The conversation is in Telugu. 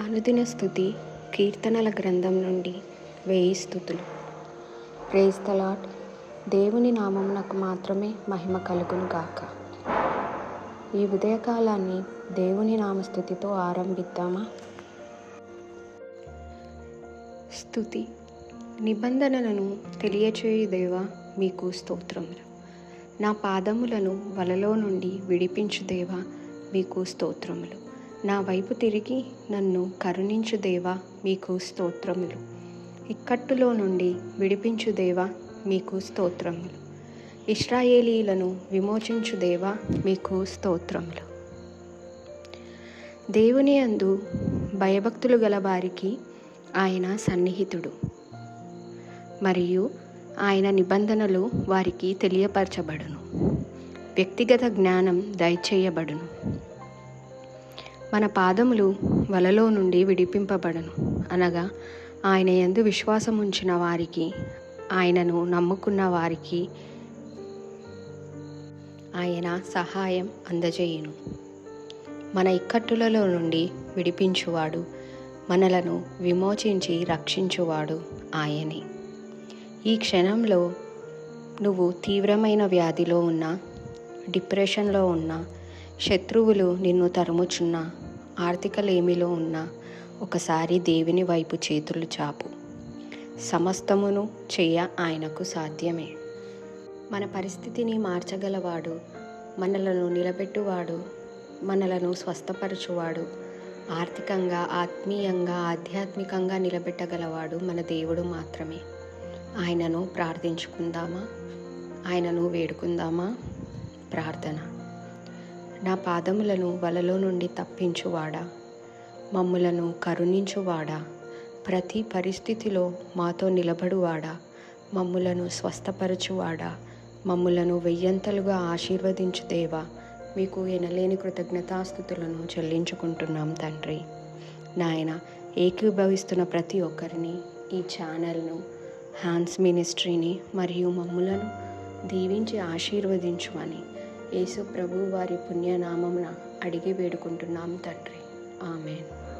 అనుదిన స్థుతి కీర్తనల గ్రంథం నుండి వేయి స్థుతులు. ప్రేజ్ ద లార్డ్ దేవుని నామమునకు మాత్రమే మహిమ కలుగును గాక. ఈ ఉదయకాలాన్ని దేవుని నామస్థుతితో ఆరంభిద్దామా? స్థుతి. నిబంధనలను తెలియచేయు దేవా మీకు స్తోత్రములు. నా పాదములను వలలో నుండి విడిపించు దేవా మీకు స్తోత్రములు. నా వైపు తిరిగి నన్ను కరుణించు దేవా మీకు స్తోత్రములు. ఇక్కట్టులో నుండి విడిపించు దేవా మీకు స్తోత్రములు. ఇస్రాయేలీలను విమోచించు దేవా మీకు స్తోత్రములు. దేవుని అందు భయభక్తులు గల వారికి ఆయన సన్నిహితుడు. మరియు ఆయన నిబంధనలు వారికి తెలియపరచబడును. వ్యక్తిగత జ్ఞానం దయచేయబడును. మన పాదములు వలలో నుండి విడిపింపబడను. అనగా ఆయన ఎందు విశ్వాసం ఉంచిన వారికి ఆయనను నమ్ముకున్న వారికి ఆయన సహాయం అందజేయును. మన ఇక్కట్టులలో నుండి విడిపించువాడు మనలను విమోచించి రక్షించువాడు ఆయనే. ఈ క్షణంలో నువ్వు తీవ్రమైన వ్యాధిలో ఉన్నా డిప్రెషన్లో ఉన్నా శత్రువులు నిన్ను తరుముచున్నా ఆర్థిక లేమిలో ఉన్న ఒకసారి దేవుని వైపు చేతులు చాపు. సమస్తమును చేయ ఆయనకు సాధ్యమే. మన పరిస్థితిని మార్చగలవాడు మనలను నిలబెట్టువాడు మనలను స్వస్థపరచువాడు ఆర్థికంగా ఆత్మీయంగా ఆధ్యాత్మికంగా నిలబెట్టగలవాడు మన దేవుడు మాత్రమే. ఆయనను ప్రార్థించుకుందామా? ఆయనను వేడుకుందామా? ప్రార్థన. నా పాదములను వలలో నుండి తప్పించువాడా? మమ్ములను కరుణించువాడా? ప్రతి పరిస్థితిలో మాతో నిలబడువాడా? మమ్ములను స్వస్థపరచువాడా? మమ్ములను వెయ్యంతలుగా ఆశీర్వదించు దేవా మీకు ఎనలేని కృతజ్ఞతాస్థుతులను చెల్లించుకుంటున్నాం తండ్రి. నాయన ఏకీభవిస్తున్న ప్రతి ఒక్కరిని ఈ ఛానల్ను హ్యాండ్స్ మినిస్ట్రీని మరియు మమ్ములను దీవించి ఆశీర్వదించుమని. యేసు ప్రభు వారి పుణ్యనామమున అడిగి వేడుకుంటున్నాం తండ్రి. ఆమెన్.